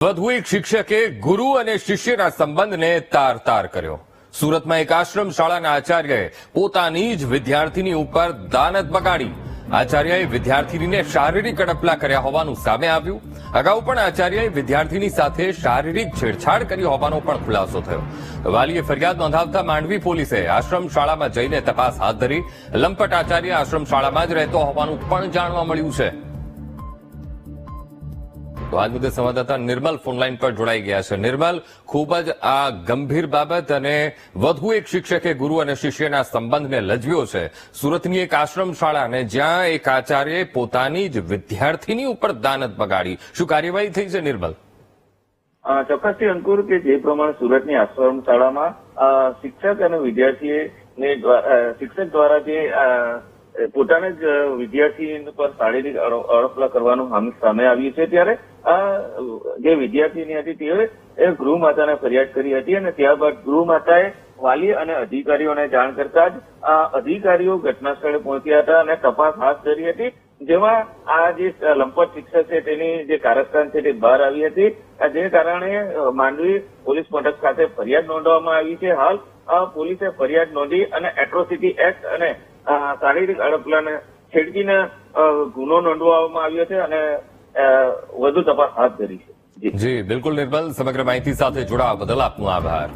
વધુ એક શિક્ષકે ગુરુ અને શિષ્યના સંબંધને તાર તાર કર્યો. સુરતમાં એક આશ્રમ શાળાના આચાર્યએ પોતાની જ વિદ્યાર્થીની ઉપર દાનત બગાડી. આચાર્યએ વિદ્યાર્થીનીને શારીરિક અડપલા કર્યા હોવાનું સામે આવ્યું. અગાઉ પણ આચાર્યએ વિદ્યાર્થીની સાથે શારીરિક છેડછાડ કરી હોવાનો પણ ખુલાસો થયો. વાલીએ ફરિયાદ નોંધાવતા માંડવી પોલીસે આશ્રમ શાળામાં જઈને તપાસ હાથ ધરી. લંપટ આચાર્ય આશ્રમ શાળામાં જ રહેતો હોવાનું પણ જાણવા મળ્યું છે. તો આજ મુદ્દે સંવાદદાતા નિર્મલ ફોનલાઈન પર જોડાઈ ગયા છે. નિર્મલ ખૂબ જ આ ગંભીર બાબત અને વધુ એક શિક્ષકે ગુરુ અને શિષ્યના સંબંધને લજવ્યો છે. સુરતની એક આશ્રમ શાળાને જ્યાં એક આચાર્યએ પોતાની જ વિદ્યાર્થીની ઉપર દાનત બગાડી. શું કાર્યવાહી થઈ છે નિર્મલ? ચોક્કસથી અંકુર કે જે પ્રમાણે સુરતની આશ્રમ શાળામાં શિક્ષક અને વિદ્યાર્થી ને દ્વા- અ, શિક્ષક દ્વારા જે પોતાને જ વિદ્યાર્થી પર શારીરિક અડો- અડપલા કરવાનું સામે આવ્યું છે ત્યારે આ જે વિદ્યાર્થીની હતી તેઓએ એ ગૃહમાતાને ફરિયાદ કરી હતી અને ત્યારબાદ ગૃહમાતાએ વાલી અને અધિકારીઓને જાણ કરતા જ આ અધિકારીઓ ઘટના સ્થળે પહોંચ્યા હતા અને તપાસ હાથ ધરી હતી. જેમાં આ જે લંપટ શિક્ષક છે તેની જે કારસ્તાન છે તે બહાર આવી હતી. જે કારણે માંડવી પોલીસ મથક ખાતે ફરિયાદ નોંધવામાં આવી છે. હાલ પોલીસે ફરિયાદ નોંધી અને એટ્રોસિટી એક્ટ અને શારીરિક અડપલાને છેડકીને ગુનો નોંધવામાં આવ્યો છે અને વધુ તપાસ હાથ ધરી છે. જી, બિલકુલ નિર્મલ, સમગ્ર માહિતી સાથે જોડાવા બદલ આપનો આભાર.